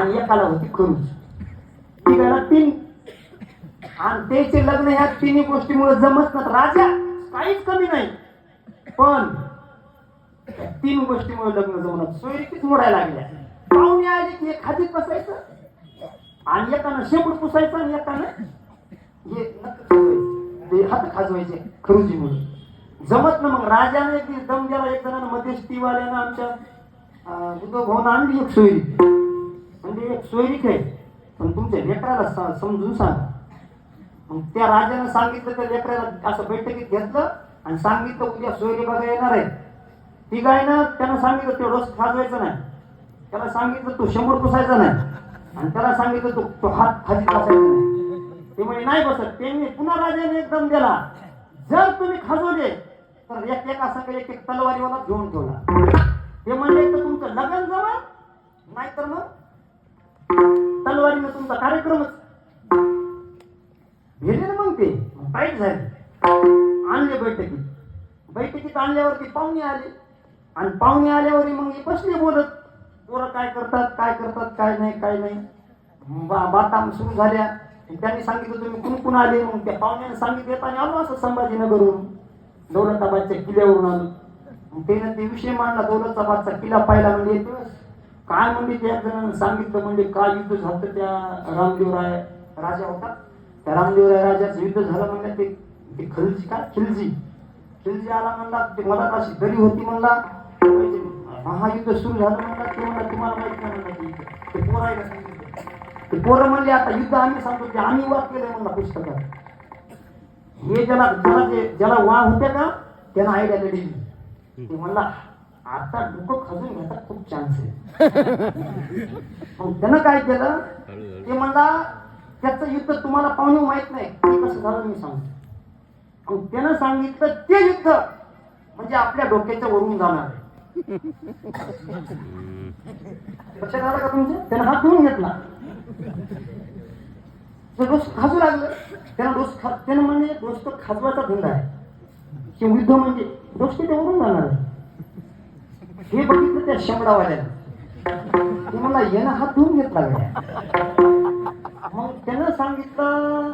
आणि एकाला होती खरूच तिघाला तीन आणि त्याचे लग्न ह्या तिन्ही गोष्टीमुळे जमत नाही राजा काहीच कमी नाही. पण तीन गोष्टीमुळे लग्न जमणार सोयरीकीच मोडायला लागल्या. पाहुणे आले की एक हातीत बसायचं आणि एकानं शेपूट पुसायचं आणि एकानं हे खाजवायचे. ते हात खाजवायचे खरुजीमुळे. जमत ना मग राजाने एक दम द्याला एक जणांना मध्यस्थीवाल्यानं आमच्या अं, भाऊन आणली एक सोयरी. म्हणजे आहे पण तुमच्या लेकराला समजून सांगा. मग त्या राजाने सांगितलं त्या लेकराला असं बैठकीत घेतलं आणि सांगितलं उद्या सोयरी बघा येणार आहे. ती गाय ना त्यानं सांगितलं ते रोज खाजवायचं नाही. त्याला सांगितलं तो शंभर पुसायचा नाही. आणि त्याला सांगितलं तो तो हात खाली बसायचा नाही. ते म्हणजे नाही बसत. त्यांनी पुन्हा राजाने एकदम दिला. जर तुम्ही खाजवले तर एक एक असं एक एक तलवारीवाला घेऊन ठेवला. ते म्हणले तर तुमचं लग्न जवळ नाहीतर मग तलवारीनं तुमचा कार्यक्रमच भेटले ना मग ते. टाईट झाले. आणले बैठकीत. बैठकीत आणल्यावरती पाहुणे आले. आणि पाहुणे आल्यावर मग हे बसले बोलत. पोरं काय करतात काय करतात काय नाही काय नाही. बा- बाता सुरू झाल्या. त्यांनी सांगितलं तुम्ही कुण कुण आले? मग त्या पाहुण्याने सांगितलं आणि आलो असं संभाजीनगरवरून. दौलताबादच्या किल्ल्यावरून आलो. त्यानं ते विषय मांडला दौलताबादचा किल्ला पाहिला म्हणजे काय म्हणजे त्या जणांना सांगितलं म्हणजे काय युद्ध झालं त्या रामदेवराय राजा होता. त्या रामदेवराय राजाचं युद्ध झालं म्हणजे ते ते खिलजी का? खिलजी. खिलजी आला म्हणला ते मला अशी दरी होती म्हणला. म्हणजे महायुद्ध सुरू झालं म्हणला ते म्हणला तुम्हाला माहीत नाही म्हणला ते ते पोरायला सांगितलं ते पोरं म्हणले आता युद्ध आम्ही सांगतो. ते आम्ही वाद केलंय म्हणला पुस्तकात. हे ज्याला ज्याला जे ज्याला वा होत्या का त्यानं आयडिया दिली. ते म्हणला आता डोकं खजून घ्यायचा खूप चान्स आहे. त्यानं काय केलं? ते म्हणला त्याचं युद्ध तुम्हाला पाहुणे माहीत नाही. कसं झालं मी सांगतो. त्यानं सांगितलं ते युद्ध म्हणजे आपल्या डोक्याच्या वरून जाणार आहे. लक्षात आलं का तुमच्या त्यानं हात धुवून घेतला. डोस खाजू लागलं त्यानं डोस खा त्यानं म्हणजे डोस तो खाजवायचा धंदा आहे. युद्ध म्हणजे डोस ते वरून जाणार आहे. हे बघितलं त्या शंभरावाल्यानं ते मला येणं हात धुवून घेतला गड्या. मग त्यानं सांगितलं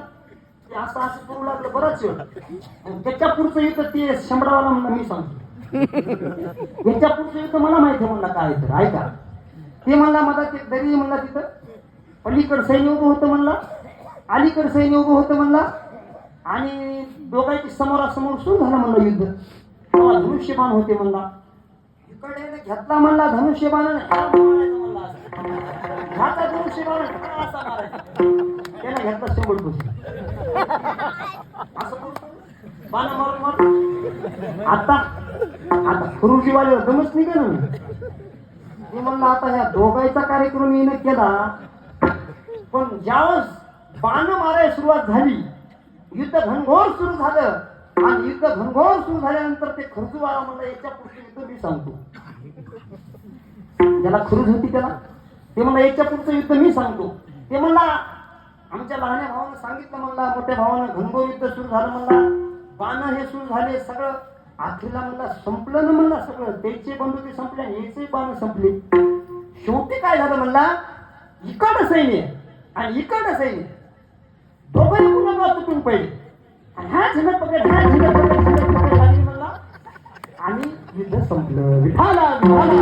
की असं असं करू लागलं बराच वेळ. त्याच्या पुढचं येतं ते शंभरावाला म्हणलं मी सांगतो. याच्या पुढचं येतं मला माहिती आहे म्हणला काय तर ऐका. ते म्हणला मला ते दरी म्हणला तिथं. पलीकड सैन्य उभं होतं म्हणला. अलीकड सैन्य उभं होतं म्हणला. आणि दोघांची समोरासमोर सुरू झालं म्हणलं युद्ध. तेव्हा धनुष्यबाण होते म्हणला. इकडे घेतला म्हणला धनुष्यबाण. ह्याचा धनुष्यबाण. असा मारायचा त्याने घेतला शंभर पुस्तक असं बाण मारून मारून आता आता खरुजीवाले दमच निघा ना मी म्हणलं आता ह्या दोघांचा कार्यक्रम मी केला. पण ज्यावेळेस बाण मारायला सुरुवात झाली युद्ध घनघोर सुरू झालं आणि युद्ध घनघोर सुरू झाल्यानंतर ते खर्चवाळा म्हणलं याच्या पुढचं युद्ध मी सांगतो. ज्याला खरुज होती त्याला? ते म्हणलं याच्या पुढचं युद्ध मी सांगतो. ते म्हणला आमच्या लहान्या भावानं सांगितलं म्हणला मोठ्या भावानं घनघोर युद्ध सुरू झालं म्हणला. बाण हे सुरू झाले सगळं आखिरला म्हणला संपलं ना म्हणला सगळं. त्याचे बंदुकी संपले याचे बाण संपले. शेवटी काय झालं म्हणला? इकडं सैन्य आणि इकडं सैन्य दोघंही पुन्हा तुटून पहिले आणि हा पकड पकड पकड लागली आणि युद्ध संपलं. विठाला विठाला